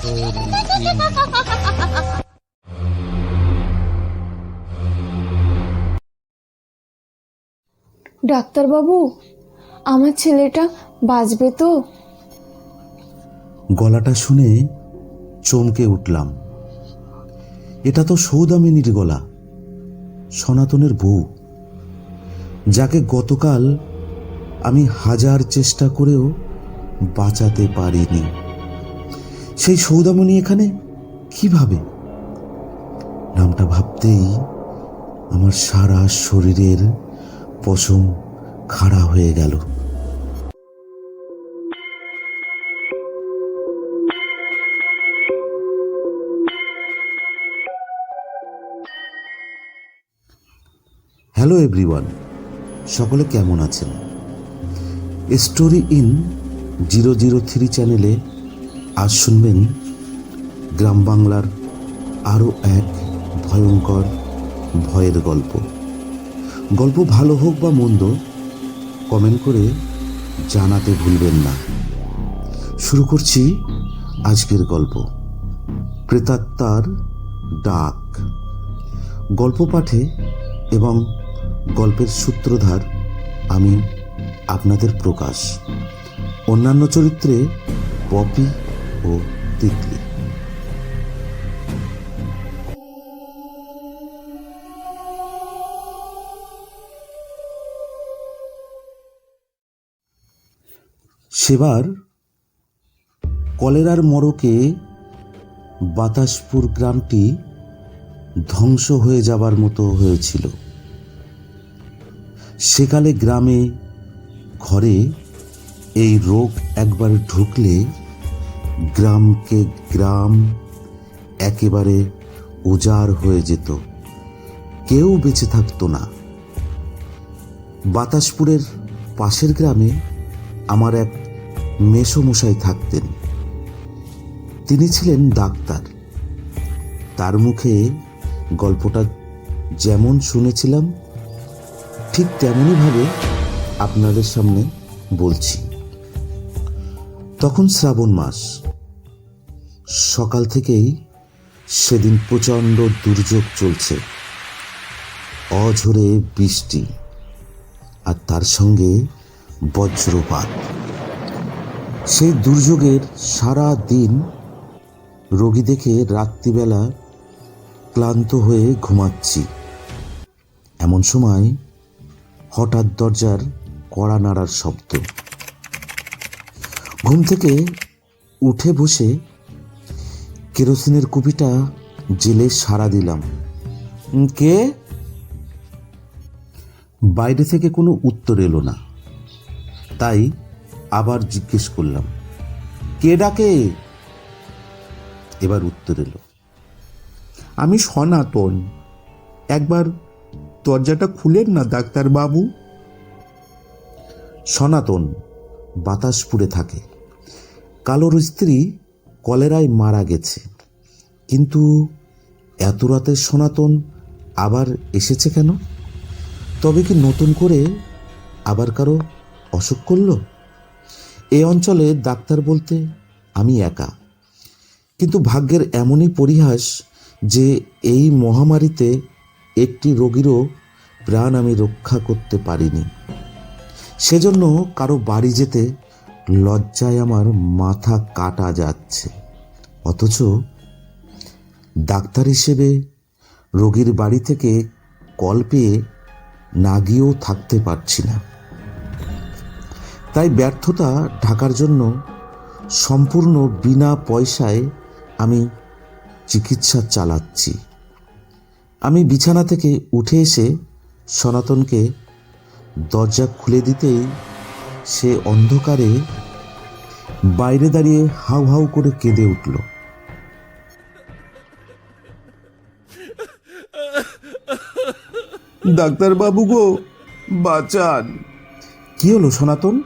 Story in ডাক্তারবাবু, আমার ছেলেটা বাঁচবে তো? গলাটা শুনে চমকে উঠলাম। এটা তো সৌদামিনীর গলা, সনাতনের বউ, যাকে গতকাল আমি হাজার চেষ্টা করেও বাঁচাতে পারিনি। সেই সৌদামণি এখানে? কীভাবে? নামটা ভাবতেই আমার সারা শরীরের পশম খাড়া হয়ে গেল। হ্যালো এভরিওয়ান সকলে কেমন আছেন? Story in zero zero three চ্যানেলে আজ শুনবেন গ্রাম বাংলার আরও এক ভয়ঙ্কর ভয়ের গল্প। গল্প ভালো হোক বা মন্দ, কমেন্ট করে জানাতে ভুলবেন না। শুরু করছি আজকের গল্প। প্রেতাত্মার ডাক। গল্প পাঠে এবং গল্পের সূত্রধার আমি আপনাদের প্রকাশ। অন্যান্য চরিত্রে পপি ও তিতলি সেবার কলেরার মরকে বাতাসপুর গ্রামটি ধ্বংস হয়ে যাবার মতো হয়েছিল। সেকালে গ্রামে ঘরে এই রোগ একবার ঢুকলে গ্রামকে গ্রাম একেবারে উজাড় হয়ে যেত। কেউ বেঁচে থাকতো না। বাতাসপুরের পাশের গ্রামে আমার এক মেসমশাই থাকতেন। তিনি ছিলেন ডাক্তার। তার মুখে গল্পটা যেমন শুনেছিলাম, ঠিক তেমনইভাবে আপনাদের সামনে বলছি। তখন শ্রাবণ মাস। সকাল থেকেই সেদিন প্রচণ্ড দুর্যোগ চলছে। অঝরে বৃষ্টি আর তার সঙ্গে বজ্রপাত। সেই দুর্যোগের সারা দিন রোগী দেখে রাত্রিবেলা ক্লান্ত হয়ে ঘুমাচ্ছি। এমন সময় হঠাৎ দরজার কড়া নাড়ার শব্দ। ঘুম থেকে উঠে বসে কেরোসিনের কুপিটা জেলে সারা দিলাম। কে? বাইরে থেকে কোনো উত্তর এলো না। তাই আবার জিজ্ঞেস করলাম, কে ডাকে? এবার উত্তর এলো, আমি সনাতন। একবার দরজাটা খুলেন না ডাক্তারবাবু? সনাতন বাতাস পুড়ে থাকে। কালোর স্ত্রী কলেরায় মারা গেছে। কিন্তু এত রাতে সনাতন আবার এসেছে কেন? তবে কি নতুন করে আবার কারও অসুখ করল? এ অঞ্চলে ডাক্তার বলতে আমি একা। কিন্তু ভাগ্যের এমনই পরিহাস যে এই মহামারীতে একটি রোগীরও প্রাণ আমি রক্ষা করতে পারিনি। সেজন্য কারও বাড়ি যেতে লজ্জায় আমার মাথা কাটা যাচ্ছে। অথচ ডাক্তার হিসেবে রোগীর বাড়ি থেকে কল পেয়ে না গিয়েও থাকতে পারছি না। তাই ব্যর্থতা ঢাকার জন্য সম্পূর্ণ বিনা পয়সায় আমি চিকিৎসা চালাচ্ছি। আমি বিছানা থেকে উঠে এসে সনাতনকে দরজা খুলে দিতেই সে অন্ধকারে বাইরে দাঁড়িয়ে হাউ হাউ করে কেঁদে উঠল। ডাক্তারবাবু গো, বাঁচান। কি হলো সনাতন?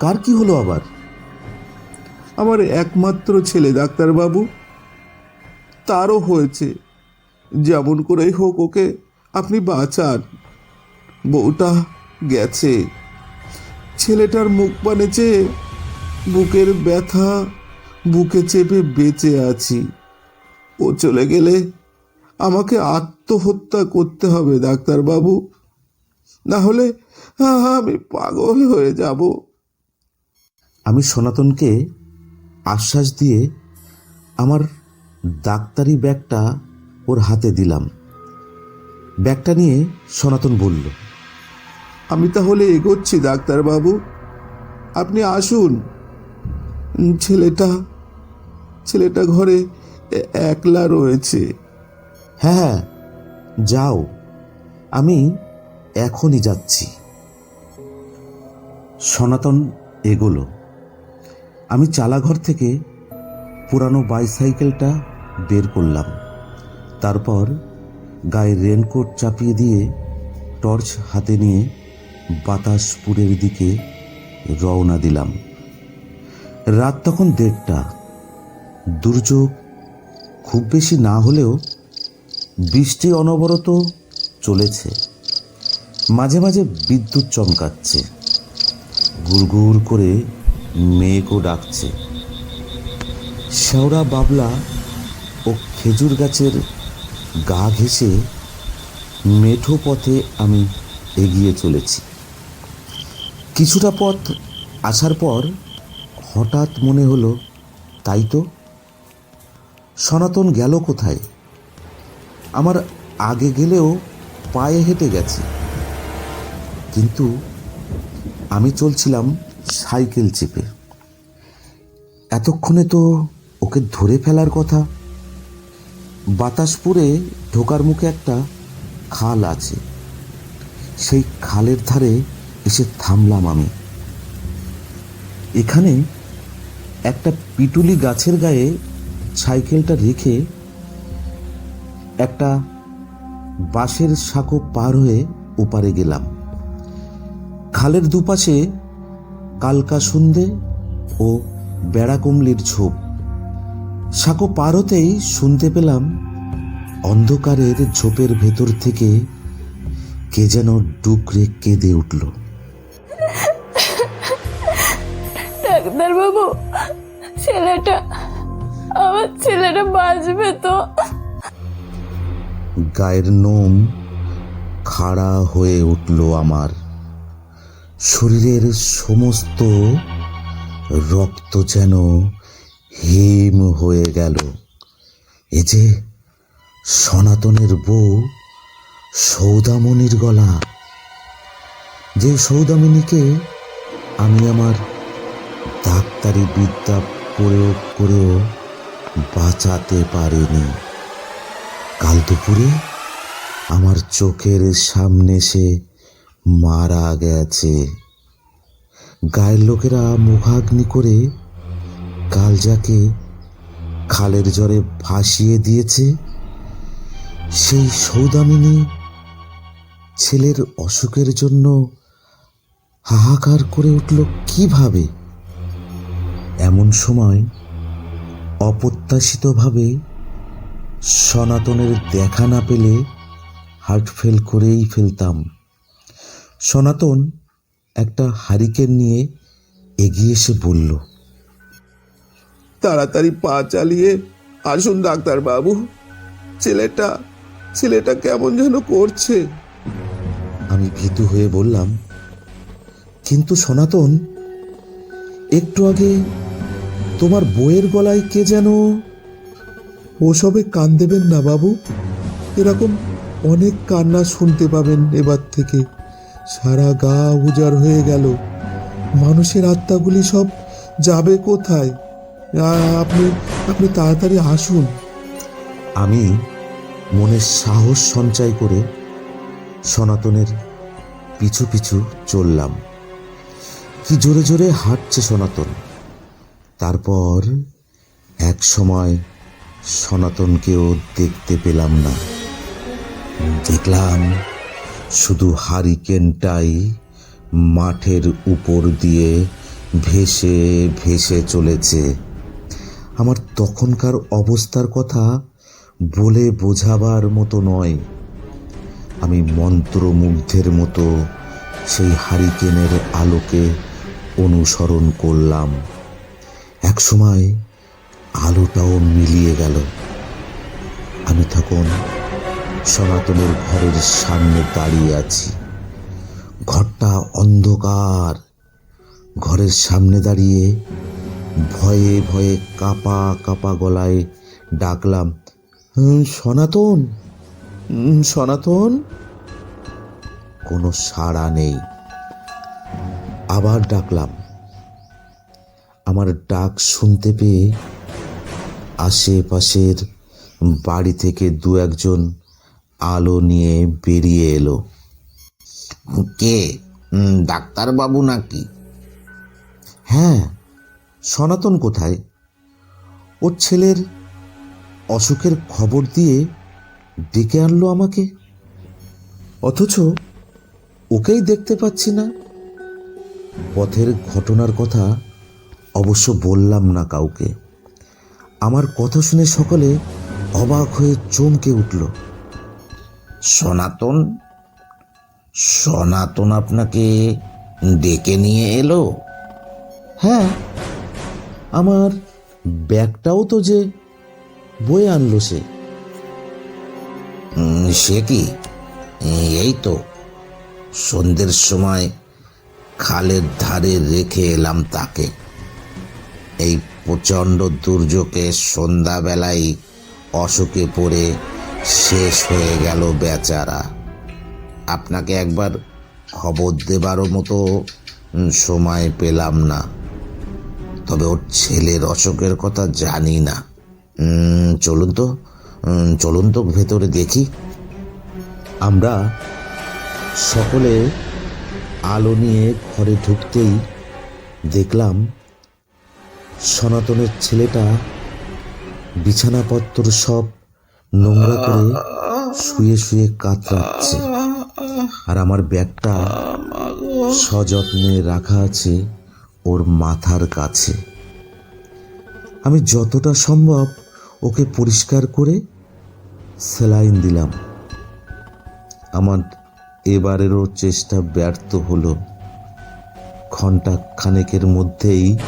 কার কি হলো আবার? আমার একমাত্র ছেলে ডাক্তারবাবু। তারও হয়েছে। যেমন করেই হোক ওকে আপনি বাঁচান। বউটা গেছে। ছেলেটার মুখ চেয়ে বুকের ব্যথা বুকে চেপে বেঁচে আছি। ও চলে গেলে আমাকে আত্মহত্যা করতে হবে ডাক্তারবাবু। না হলে আমি পাগল হয়ে যাব। আমি সনাতনকে আশ্বাস দিয়ে আমার ডাক্তারি ব্যাগটা ওর হাতে দিলাম। ব্যাগটা নিয়ে সনাতন বলল আমি তাহলে এগোচ্ছি ডাক্তারবাবু। আপনি আসুন। ছেলেটা ছেলেটা ঘরে একলা রয়েছে। হ্যাঁ হ্যাঁ যাও, আমি এখনই যাচ্ছি। সনাতন এগোলো। আমি চালাঘর থেকে পুরানো বাইসাইকেলটা বের করলাম। তারপর গায়ে রেনকোট চাপিয়ে দিয়ে টর্চ হাতে নিয়ে বাতাসপুরের দিকে রওনা দিলাম। রাত তখন দেড়টা। দুর্যোগ খুব বেশি না হলেও বৃষ্টি অনবরত চলেছে। মাঝে মাঝে বিদ্যুৎ চমকাচ্ছে। গুড়গুড় করে মেঘও ডাকছে। শেওড়া বাবলা ও খেজুর গাছের গা ঘেঁষে মেঠো পথে আমি এগিয়ে চলেছি। কিছুটা পথ আসার পর হঠাৎ মনে হলো, তাই তো? সনাতন গেল কোথায়? আমার আগে গেলেও পায়ে হেঁটে গেছে। কিন্তু আমি চলছিলাম সাইকেল চেপে। এতক্ষণে তো ওকে ধরে ফেলার কথা। বাতাসপুরে ঢোকার মুখে একটা খাল আছে। সেই খালের ধারে এসে থামলাম আমি। এখানে একটা পিটুলি গাছের গায়ে সাইকেলটা রেখে একটা বাঁশের সাঁকো পার হয়ে ওপারে গেলাম। খালের দুপাশে কালকা সন্ধে ও বেড়া কুমলির ঝোপ। সাঁকো পার হতেই শুনতে পেলাম অন্ধকারের ঝোপের ভেতর থেকে কে যেন ডুকরে কেঁদে উঠল। ডাক্তার বাবু, ছেলেটা, আমার ছেলেটা বাঁচবে তো। গায়ের নোম খাড়া হয়ে উঠল আমার। শরীরের সমস্ত রক্ত যেন হিম হয়ে গেল। এ যে সনাতনের বউ সৌদামণির গলা। যে সৌদামিনীকে আমি আমার ডাক্তারি বিদ্যা প্রয়োগ করেও বাঁচাতে পারেনি। কাল দুপুরে আমার চোখের সামনে সে মারা গেছে। গায়ের লোকেরা মুখাগ্নি করে কাল যাকে খালের জলে ভাসিয়ে দিয়েছে। সেই সৌদামিনী ছেলের অসুখের জন্য হাহাকার করে উঠল কীভাবে? এমন সময় অপ্রত্যাশিতভাবে সনাতনের দেখা না পেলে হার্ট ফেল করেই ফেলতাম। সনাতন একটা হারিকেন নিয়ে এগিয়ে এসে বলল তাড়াতাড়ি পা চালিয়ে আসুন ডাক্তারবাবু। ছেলেটা ছেলেটা কেমন যেন করছে। আমি ভীতু হয়ে বললাম কিন্তু সনাতন একটু আগে তোমার বইয়ের গলায় কে যেন ওসবে কান দেবেন না বাবু? এরকম অনেক কান্না শুনতে পাবেন এবার থেকে। সারা গা উজাড় হয়ে গেল। মানুষের আত্মাগুলি সব যাবে কোথায়? আপনি আপনি তাড়াতাড়ি আসুন। আমি মনে সাহস সঞ্চয় করে সনাতনের পিছু পিছু চললাম। কি জোরে জোরে হাঁটছে সনাতন। তারপর এক সময় সনাতনকেও দেখতে পেলাম না। দেখলাম শুধু হারিকেনটাই মাঠের উপর দিয়ে ভেসে ভেসে চলেছে। আমার তখনকার অবস্থার কথা বলে বোঝাবার মতো নয়। আমি মন্ত্রমুগ্ধের মতো সেই হারিকেনের আলোকে অনুসরণ করলাম। একসময় আলোটাও মিলিয়ে গেল। আমি তখন সনাতনের ঘরের সামনে দাঁড়িয়ে আছি। ঘরটা অন্ধকার। ঘরের সামনে দাঁড়িয়ে ভয়ে ভয়ে কাপা কাপা গলায় ডাকলাম সনাতন? সনাতন? কোনো সাড়া নেই। আবার ডাকলাম। আমার ডাক শুনতে পেয়ে আশেপাশের বাড়ি থেকে দু একজন আলো নিয়ে বেরিয়ে এলো। কে? ডাক্তারবাবু নাকি? হ্যাঁ সনাতন কোথায়? ওর ছেলের অসুখের খবর দিয়ে ডেকে আনলো আমাকে। অথচ ওকেই দেখতে পাচ্ছি না। পথের ঘটনার কথা অবশ্য বললাম না কাউকে। আমার কথা শুনে সকলে অবাক হয়ে চমকে উঠল। সনাতন? সনাতন আপনাকে ডেকে নিয়ে এলো? হ্যাঁ। আমার ব্যাগটাও তো যে বয়ে আনলো সে। সে কি? এই তো, সন্ধ্যের সময় খালের ধারে রেখে এলাম তাকে। এই প্রচণ্ড দুর্যোগে সন্ধ্যাবেলায় অসুখে পড়ে শেষ হয়ে গেল বেচারা। আপনাকে একবার খবর দেবারও মতো সময় পেলাম না। তবে ওর ছেলের অসুখের কথা জানি না। চলুন তো চলুন তো ভেতরে দেখি। আমরা সকলে আলো নিয়ে ঘরে ঢুকতেই দেখলাম সনাতনের ছেলেটা বিছানাপত্র সব নোংরা করে শুয়ে শুয়ে কাতরাচ্ছে। আর আমার ব্যাগটা সযত্নে রাখা আছে ওর মাথার কাছে। আমি যতটা সম্ভব ওকে পরিষ্কার করে সেলাইন দিলাম। আমার এবারেরও চেষ্টা ব্যর্থ হলো। ঘণ্টা খানেকের মধ্যেই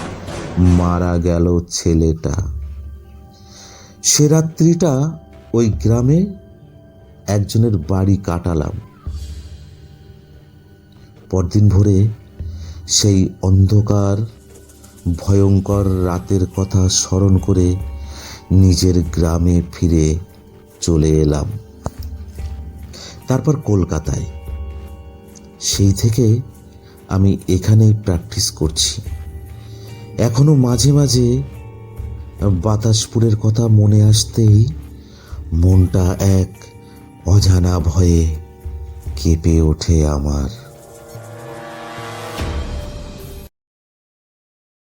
মারা গেল ছেলেটা। সে রাত্রিটা ওই গ্রামে একজনের বাড়ি কাটালাম। পরদিন ভোরে সেই অন্ধকার, ভয়ঙ্কর রাতের কথা স্মরণ করে নিজের গ্রামে ফিরে চলে এলাম। তারপর কলকাতায়। সেই থেকে আমি এখানেই প্র্যাকটিস করছি। এখনও মাঝে মাঝে বাতাসপুরের কথা মনে আসতেই মনটা এক অজানা ভয়ে কেঁপে ওঠে আমার।